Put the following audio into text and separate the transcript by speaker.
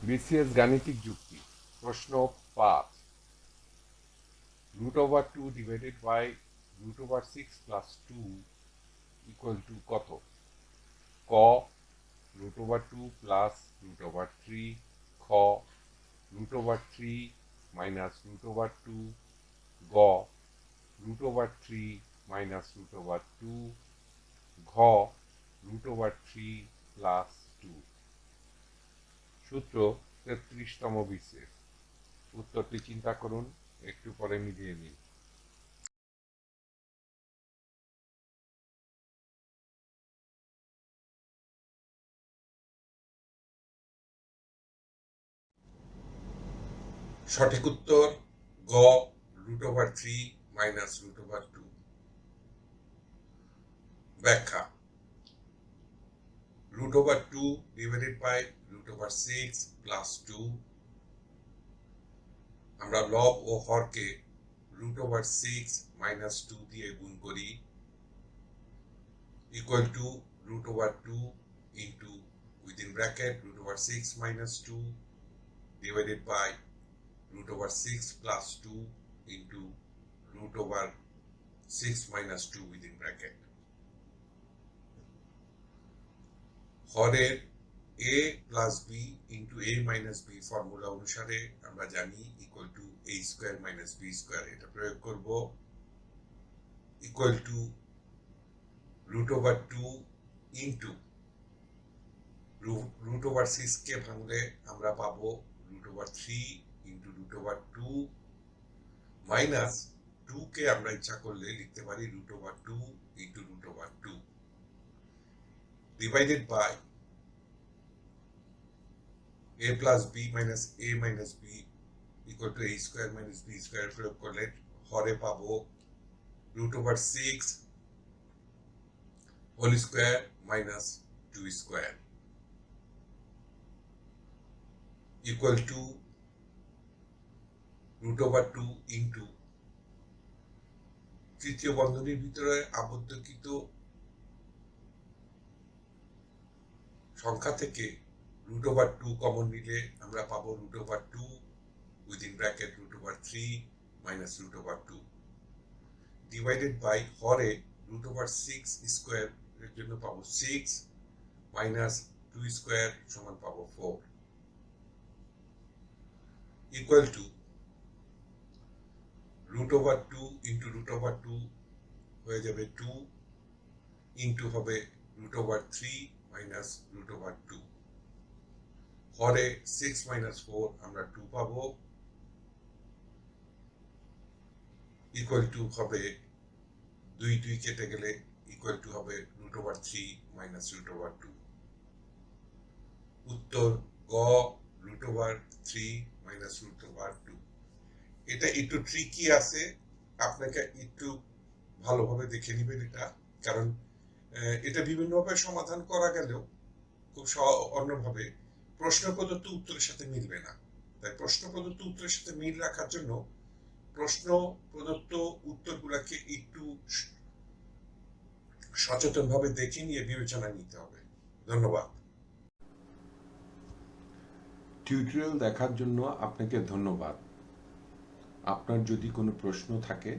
Speaker 1: BCS গাণিতিক যুক্তি, প্রশ্ন পাঁচ। Root over two divided by root over six plus two equal to কত? ক root over two plus root over three খ root over three minus root over two গ root over three minus root over two ঘ root over three plus two সূত্র তেত্রিশতম বিশেষ উত্তরটি চিন্তা করুন, একটু পরে মিলিয়ে নিন। সঠিক উত্তর গ root over three minus root over two ব্যাখ্যা। Root over 2 divided by root over 6 plus 2 আমরা লব ও হরকে root over 6 minus 2 দিয়ে গুণ করি equal to root over 2 into within bracket root over 6 minus 2 divided by root over 6 plus 2 into root over 6 minus 2 within bracket হরের a plus b into a minus b formula অনুসারে আমরা জানি equal to a square minus b square এটা প্রয়োগ করব equal to root over two into root over সিক্সকে ভাঙলে আমরা পাবো root over three into root over two minus টুকে আমরা ইচ্ছা করলে লিখতে পারি root over two into root over two divided by a plus b minus a minus b equal to a square minus b square প্রয়োগ করলে হরে পাবো root over 6 whole square minus 2 square equal to root over 2 into তৃতীয় বন্ধনীর ভিতরে আবদ্ধকৃত সংখ্যা থেকে root over two common নিলে আমরা পাবো root over two within bracket root over three minus root over two divided by Hare root over six square এর জন্য পাবো সিক্স মাইনাস টু স্কোয়ার সমান পাবো four equal to root over two into root over two হয়ে যাবে two into হবে root over three minus root over two হরে six minus four আমরা two পাবো। ইকুয়াল টু হবে দুই দুই কেটে গেলে ইকুয়াল টু হবে root over three minus root over two উত্তর গ root over three minus root over two এটা একটু ট্রিকি আছে। আপনাকে একটু ভালোভাবে দেখে নেবেন এটা, কারণ এটা বিভিন্নভাবে সমাধান করা গেলেও খুব অন্যভাবে প্রশ্ন প্রদত্ত উত্তরের সাথে মিলবে না। তাই প্রশ্ন প্রদত্ত উত্তরের সাথে মিল রাখার জন্য প্রশ্ন প্রদত্ত উত্তরগুলোকে একটু সচেতনভাবে দেখে নিয়ে বিবেচনায় নিতে হবে। ধন্যবাদ।
Speaker 2: টিউটোরিয়াল দেখার জন্য আপনাকে ধন্যবাদ। আপনার যদি কোনো প্রশ্ন থাকে